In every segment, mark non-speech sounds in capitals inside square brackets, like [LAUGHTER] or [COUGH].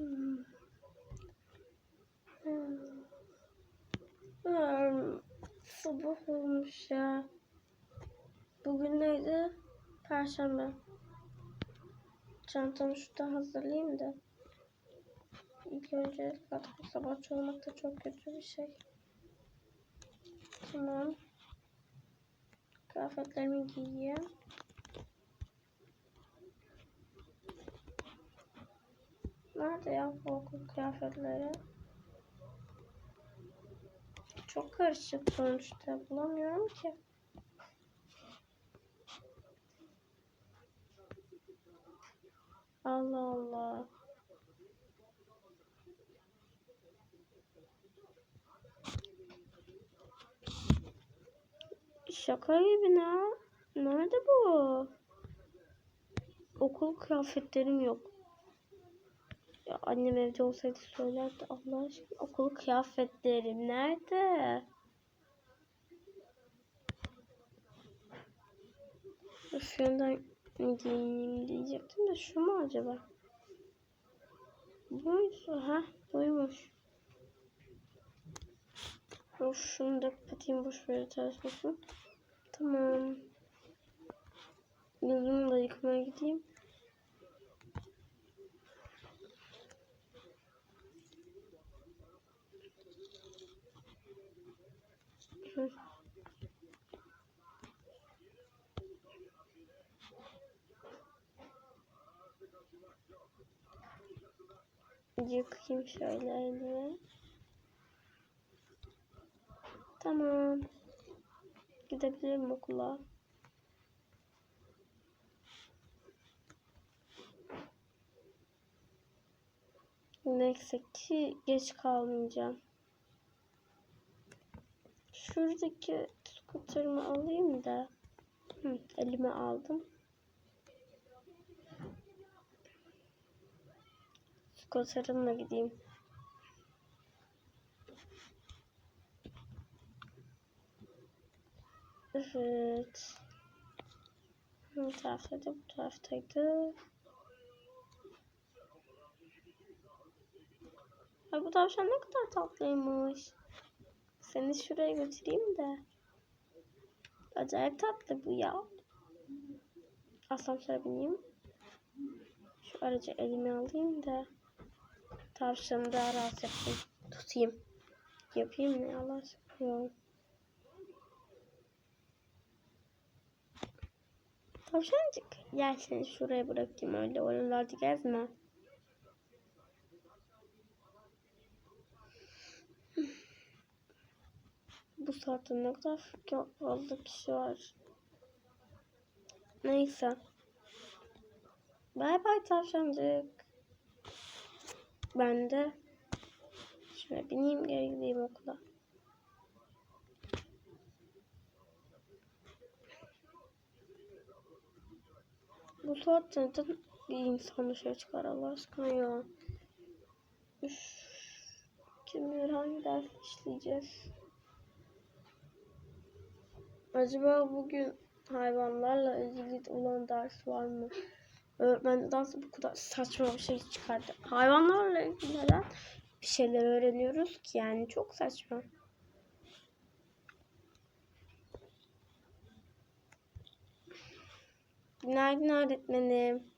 Hmm. Hmm. Hmm. Sabah olmuş ya. Bugün neydi? Perşembe. Çantamı şurada hazırlayayım da. İlk önce zaten sabahçı olmak da çok kötü bir şey. Tamam. Kıyafetlerimi giyeyim. Nerede ya okul kıyafetleri? Çok karışık sonuçta. Bulamıyorum ki. Allah Allah. Şaka gibi ne? Nerede bu? Okul kıyafetlerim yok. Ya annem evde olsaydı söylerdi Allah aşkına. Okul kıyafetlerim nerede? Şu yandan giyineyim diyecektim de şu mu acaba? Buydu ha buymuş. Of şunu da kapatayım boş ver ters olsun. Tamam. Yüzümü de yıkamaya gideyim. Hı. Yıkayayım şöyle elimi. Tamam. Gidebilirim okula. Neyse ki geç kalmayacağım. Şuradaki skuterimi alayım da. Hı, elime aldım. Skuterimle gideyim. Evet. Bu taraftaydı, bu taraftaydı. Ay bu tavşan ne kadar tatlıymış. Seni şuraya götüreyim de. Acayip tatlı bu ya. Asansöre bineyim. Şu aracı elime alayım da. Tavşanı daha rahat yapayım. Tutayım. Yapayım ne Allah aşkına. Tavşancık. Gel seni şuraya bırakayım öyle oralarda gezme. Bu saatte ne kadar fazla kişi var. Neyse. Bay bay tavşancık. Ben de şöyle bineyim geri gideyim okula. Bu saatte neden bir insan dışarı çıkar Allah aşkına ya. Üf. Kim bilir hangi ders işleyeceğiz. Acaba bugün hayvanlarla ilgili olan ders var mı? Öğretmen nasıl bu kadar saçma bir şey çıkardı? Hayvanlarla ilgili neden bir şeyler öğreniyoruz ki yani çok saçma. Günaydın öğretmenim.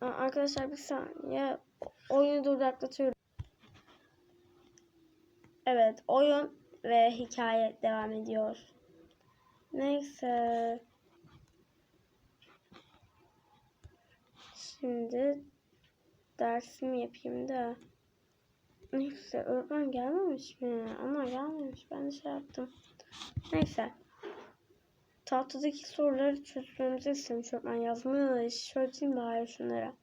Arkadaşlar bir saniye. Oyunu duraklatıyorum. Evet oyun ve hikaye devam ediyor. Neyse. Şimdi dersimi yapayım da. Neyse öğretmen gelmemiş mi? Ama gelmemiş. Ben de şey yaptım. Neyse. Tahtadaki soruları çözmemizi istemiş öğretmen yazmış. Çözeyim bari şunlara.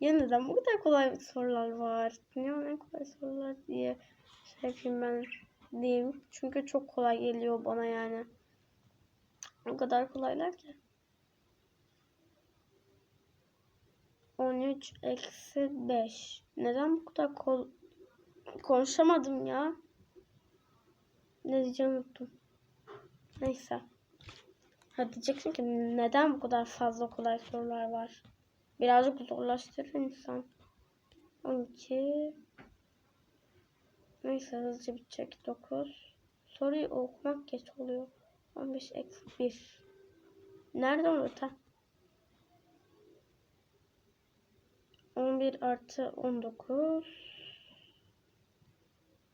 Ya neden bu kadar kolay sorular var? Dünyanın en kolay sorular diye yapayım ben diyeyim. Çünkü çok kolay geliyor bana yani. O kadar kolaylar ki. 13 eksi 5. Neden bu kadar kol konuşamadım ya? Ne diyeceğim unuttum. Neyse. Ha diyeceksin ki neden bu kadar fazla kolay sorular var? Birazcık zorlaştırır insan. 12 Neyse hızlıca bitecek. 9 Soruyu okumak geç oluyor. 15 eksi 1 Nerede orta? 11 artı 19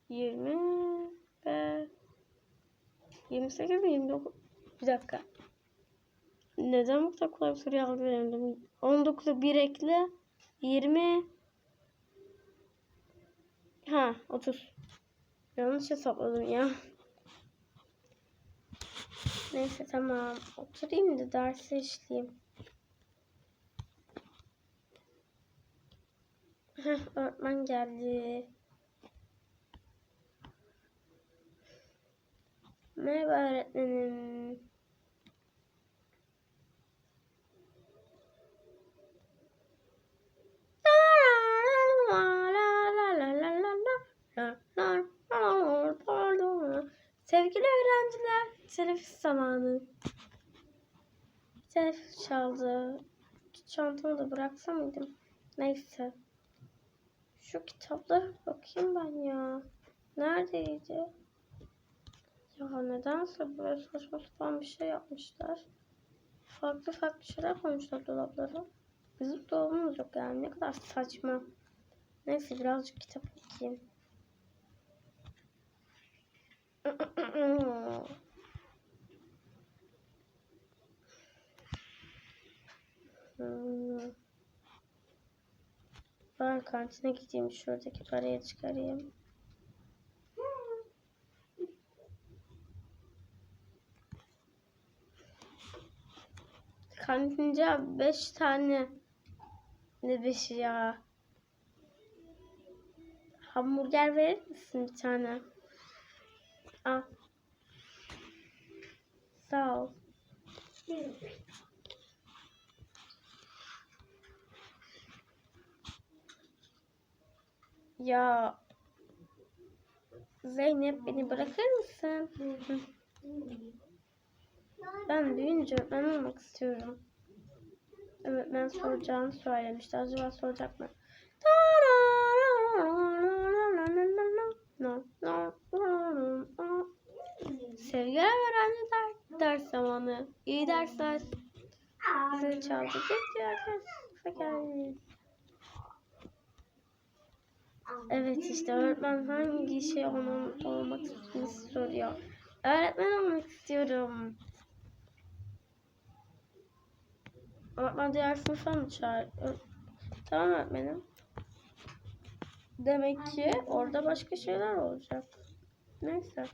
20 ve 28 mi? 29 bir dakika. Neden bu kadar kolay bir soru yazdım 19'a 1 ekle. 20 ha 30 yanlış hesapladım ya neyse tamam oturayım da dersi işleyeyim Heh, öğretmen geldi. Merhaba öğretmenim. Sevgili öğrenciler, teneffüs zamanı. Teneffüs çaldı. Çantamı da bıraksam mıydım? Neyse. Şu kitaplara bakayım ben ya. Neredeydi? Ya nedense böyle saçma sapan bir şey yapmışlar. Farklı farklı şeyler koymuşlar dolaplara. Bizim dolabımız yok yani ne kadar saçma. Neyse birazcık kitap okuyayım. [LAUGHS] Ben kantine gideyim şuradaki parayı çıkarayım. Kantince 5 tane ne beşi ya? Hamburger verir misin bir tane? Al. Sağ ol. Ya Zeynep beni bırakır mısın? Ben büyüyünce öğretmen olmak istiyorum. Evet ben soracağını söylemişti. Acaba soracak mı? Sevgili öğrenciler, ders zamanı. İyi dersler. Zil çaldı. Gitti arkadaşlar. geldiniz. Evet işte öğretmen hangi şey onun olmak istediğini soruyor. Öğretmen olmak istiyorum. Öğretmen diğer sınıfa mı çağır? Tamam öğretmenim. Demek ki orada başka şeyler olacak. Neyse.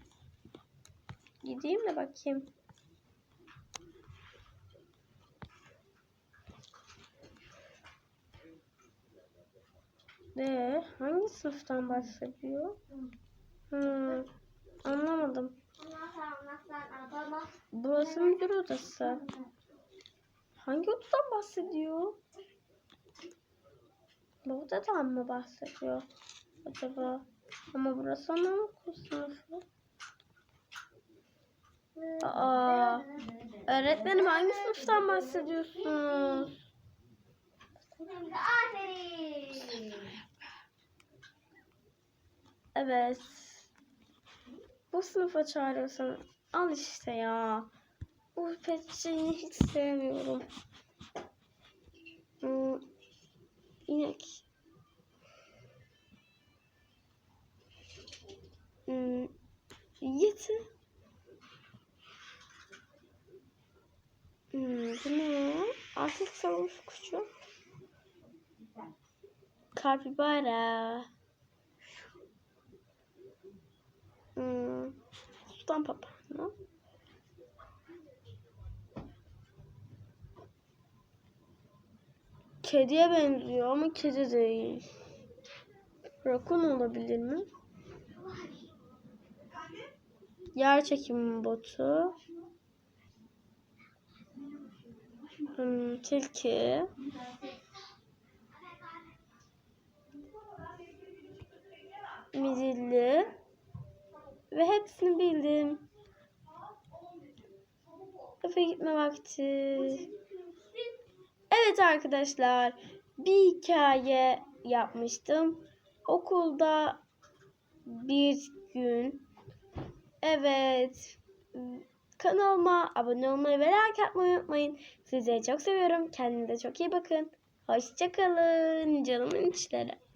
Gideyim de bakayım. Ee, hangi sınıftan bahsediyor? Hmm, anlamadım. Burası müdür odası. Hangi odadan bahsediyor? Bu odadan mı bahsediyor acaba? Ama burası anaokul sınıfı. Aa, öğretmenim hangi sınıftan bahsediyorsunuz? Evet. Bu sınıfa çağırıyorsan al işte ya. Bu pet şeyini hiç sevmiyorum. Hmm, inek. Hmm, yeti. Hmm, bu ne? Artık savunmuş kuşu. Kapibara. Hmm, Sultan papağanı. Kediye benziyor ama kedi değil. Rakun olabilir mi? Yer çekimi botu. Hmm, tilki. Midilli. Ve hepsini bildim. Eve gitme vakti. Evet arkadaşlar. Bir hikaye yapmıştım. Okulda bir gün. Evet. Kanalıma abone olmayı ve like atmayı unutmayın. Sizleri çok seviyorum. Kendinize çok iyi bakın. Hoşçakalın canımın içleri.